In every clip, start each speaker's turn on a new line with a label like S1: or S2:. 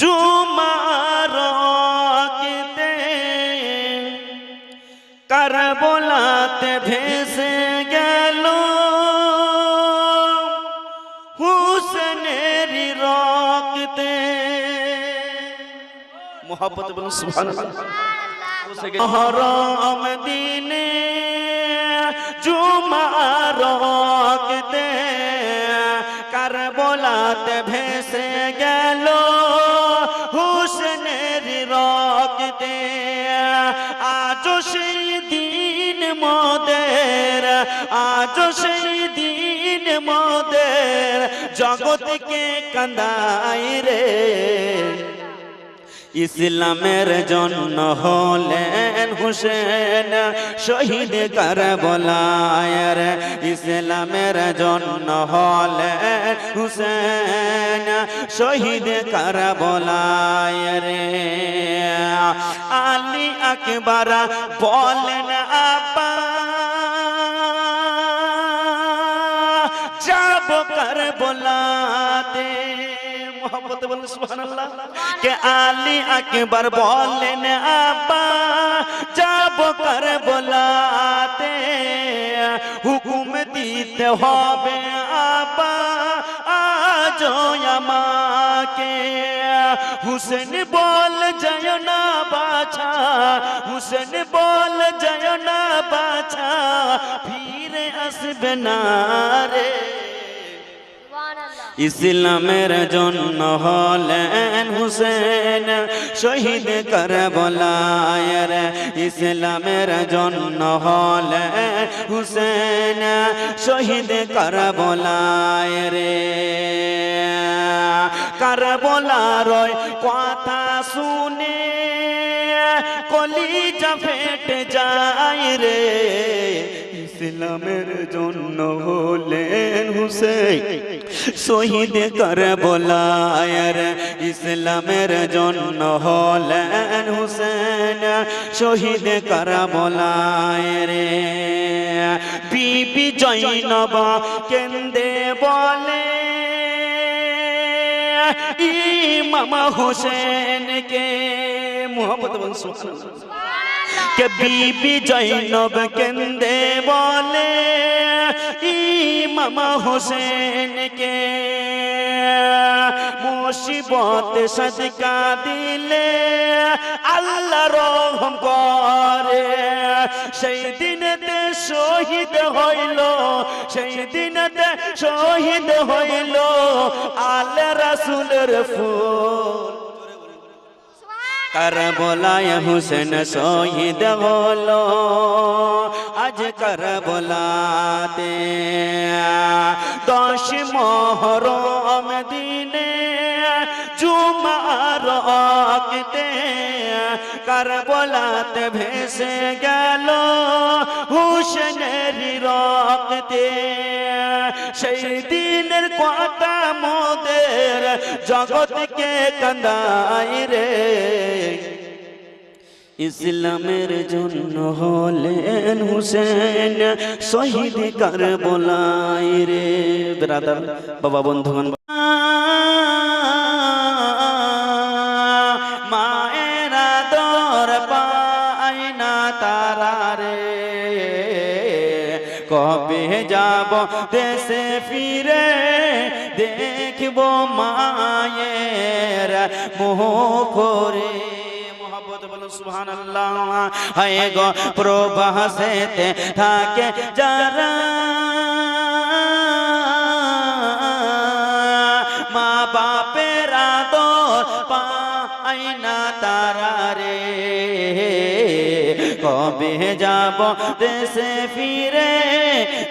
S1: জুমারতে কারবলাতে ভেসে গেল। হুসেনের রক্তে মোহাম্মত বলুন সুবহানাল্লাহ। হরম দিনে জুমারতে সেই দিন মোদের জগৎকে কান্দাই রে। ইসলামের জন্য হলেন হুসেন, শহীদ কর বলায়ের ইসলামের জন্য হলেন হুসেন, শহীদ কর বলায়ের আলী আকবর বলেন, আপা কর বলাতে। মোহাম্মদ বলেন সুবহানাল্লাহ। কে আলী আকবর বলেন আব্বা, যাব কর বলাতে হুকুম দিতে হবে, আব্বা আজ আমাকে। হুসেন বল, জয় না বাছা। হুসেন বল, জয় না বাছা। ফিরে আসবে না রে। ইসলামের জন্য হলেন হুসেন, শহীদ কর বলায়ের ইসলামের জন্য হলেন হুসেন, শহীদ কর বলায়ের কর বলার কথা শুনে কলিজা ফেটে যায় রে। ইসলামের জন্য হলেন হুসেন শহীদ কর বলায়ের ইসলামের জন্য হলেন হুসেন শহীদ কর বলায়ের বিবি জৈনব কেন্দে বলে, ইমাম হোসেন কে মোহাম্মদ বল কে বিবি জৈনব কেন্দে বলে ইমাম হোসেন কে মুসিবত সদকা দিলে আল্লাহ রহম করে। সেই দিনেতে শহীদ হইল, সেই দিনেতে শহীদ হইল আল্লাহ রাসুলের ফুল। করবলায় হুসেন শহীদ হলো। আজ করবলাতে দশ মহরম দিনে জুমার অকতে করবলাতে ভেসে গেল। হুসেনের রক্তে, সেই দিনের কথা মোদের জগৎকে কান্দাই রে। ইসলামের জন্য হলেন হুসেন শহীদ কার বলাই রে। ব্রাদার, বাবা, বন্ধুগণ। কবে যাব দেশে ফিরে দেখব মায়ের মোহ করে মোহাম্মদ বলো সুবহানাল্লাহ হায় গো প্রবাসেতে থাকে যারা মা কবে যাব? দেশে ফিরে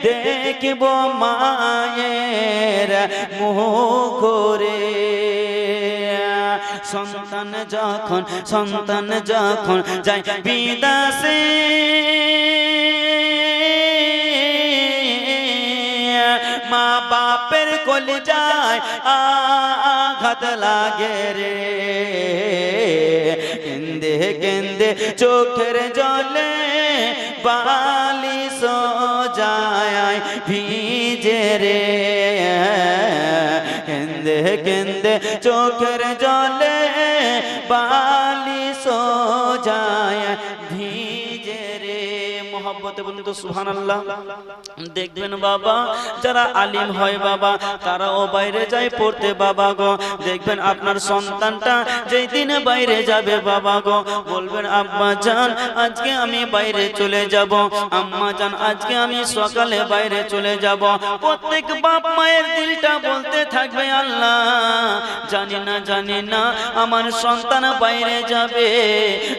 S1: দেখব মায়ের মুখ করে। সন্তান যখন সন্তান যখন যায় বিদাসে, মা বাপের কোল যায় আঘাত লাগে রে। কেন্দে কেন্দে চোখের জলে বালি সজায় ভিজে রে। কেন্দে কেন্দে চোখের জলে বালি সজায় তো সুহান আল্লাহ দেখবেন বাবা, যারা আলিম হয় বাবা, তারাও বাইরে যায় পড়তে বাবা গো। দেখবেন আপনার সন্তানটা যেই দিনে বাইরে যাবে বাবা গো। বলবেন, আব্বা জান, আজকে আমি বাইরে চলে যাব। আম্মা জান, আজকে আমি সকালে বাইরে চলে যাব। প্রত্যেক বাপ মায়ের দিলটা বলতে থাকবে, আল্লাহ, জানি না জানি না আমার সন্তান বাইরে যাবে।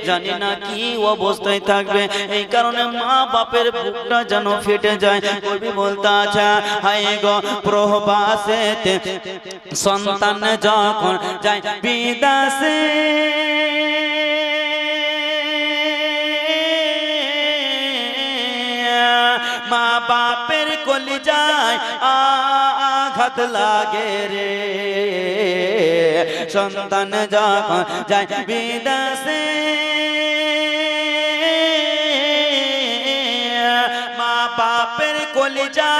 S1: জানি না কি অবস্থায় থাকবে। এই কারণে মা বাপের বুকটা যেন ফেটে যায়। কবি বলতে আছে হাই গো প্রবাসেতে সন্তান যখন যায় বিদাসে, মা বাপের কলি যায় আঘাত লাগে রে। সন্তান যখন যায় বিদাসে বাপের কলিজা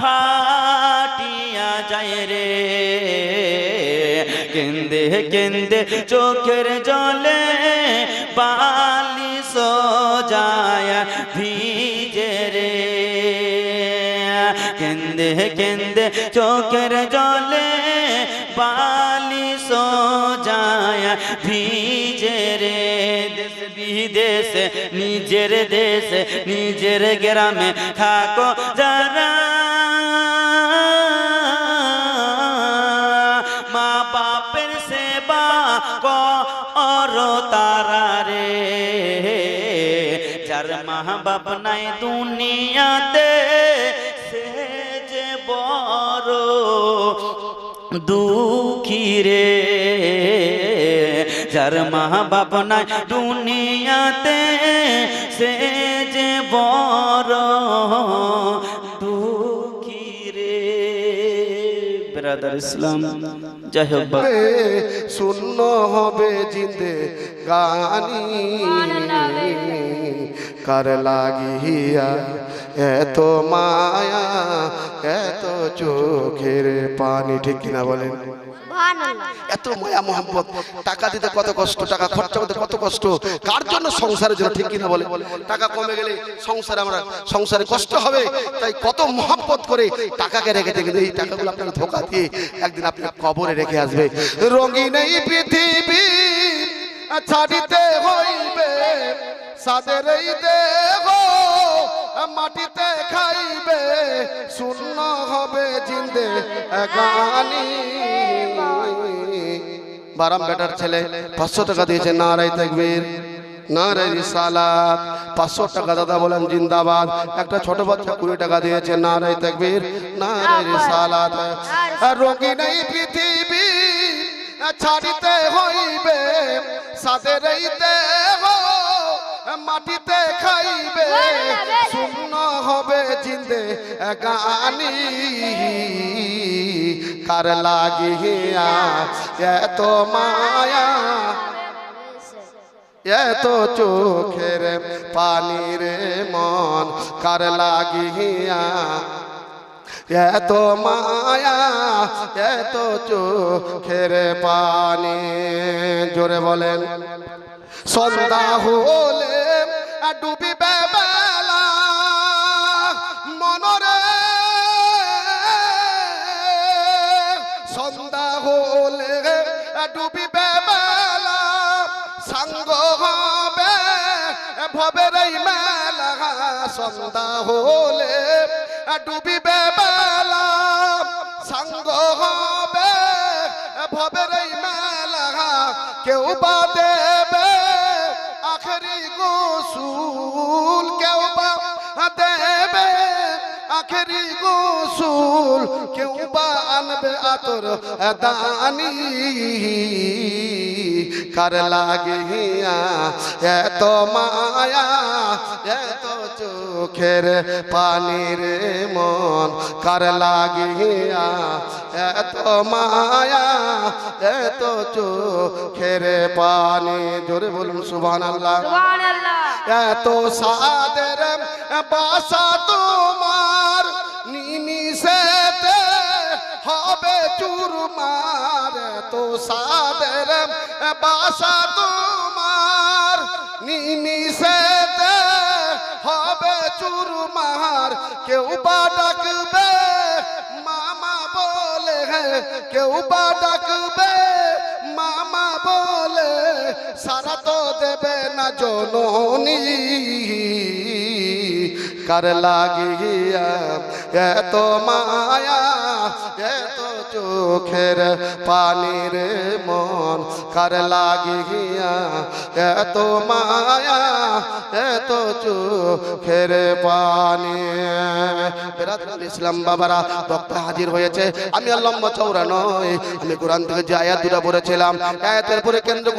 S1: ফাটিয়া যায় রে। কেন্দে কেন্দে চোখের জলে বালি যায় ভিজে রে। কেন্দে কেন্দে চোখের জলে বালি যায় ভিজে রে। বিদেশে নিজের দেশে, নিজের গ্রামে থাকো যারা। মা বাপের সেবা করো তারা রে। যার মা বাপ নাই দুনিয়াতে, সে যে বড় দুঃখী রে। যার মা বাপ নাই দুনিয়াতে সে যে বড় দুঃখী রে ব্রাদার ইসলাম যাই হোক বা-
S2: শূন্য হবে জিন্দে গানি কার লাগিয়া এত মায়া এত চোখের পানি ঠিক কিনা বলেন? এত মায়া মোহাম্মত টাকা দিতে কত কষ্ট টাকা খরচা করতে কত কষ্ট কার জন্য সংসারের জন্য ঠিক কিনা বলে টাকা কমে গেলে সংসারে আমরা সংসারে কষ্ট হবে তাই কত মোহাম্মত করে টাকাকে রেখে দিয়ে কিন্তু এই টাকাগুলো আপনাকে ধোকা দিয়ে একদিন আপনার কবরে রেখে আসবে। রঙিন এই পৃথিবী ছাড়িতে হইবে সাদের এই দেহ মাটিতে খাইবে শূন্য হবে জিন্দে গানি বারাম বেটার ছেলে পাঁচশো টাকা দিয়েছে নারাই তাকবীর নারাই রিসালাত। পাঁচশো টাকা দাদা বলেন জিন্দাবাদ। একটা ছোট বাচ্চা কুড়ি টাকা দিয়েছে নারাই তাকবীর নারাই রিসালাত। আর রোগী নেই পৃথিবী ছাড়িতে হইবে সাদের মাটিতে খাইবে। শূন্য হবে জিন্দে গানি কার লাগিয়া এত মায়া এত চোখের পানির মন কার লাগিয়া এত মায়া এত চোখের পানি। জোরে বলেন সন্ধ্যা হলে ডুবিবে বেলা মনরে। সন্ধ্যা হলে ডুবিবে বেলা সাঙ্গ হবে ভবের মেলা। সন্ধ্যা হলে ডুবিবে বেলা সাঙ্গ হবে ভবের মেলা। কেউ বা গোসুল কেউ বা দেবে? আখেরি গোসুল কেউ বা আনবে আতর দানি? কার লাগিয়া এত মায়া, এত চোখের পানির মন কার লাগিয়া? এত মায়া এত চোখের পানি। জোরে বলুন সুবহান আল্লাহ এত সাদের বাসা তোমার নিমিষেতে হবে চুরমার। এত সাদের বাসা তোমার নিমিষেতে হবে চুরমার। কেউ বা ডাকবে, মামা বলে, কেউ বা ডাকবে, মামা বলে, সারা তো দেবে না জননী। কার লাগিয়া এত মায়া, এত চোখের পানির মন কার লাগিয়া? এত মায়া, এত চোখের পানি। ইসলাম বাবারা বক্তা হাজির হয়েছে। আমি আর লম্বা চৌড়া নয় আমি কোরআন থেকে যে আয়াত দুটা পড়েছিলাম, আয়াতের পরে কেন্দ্র করে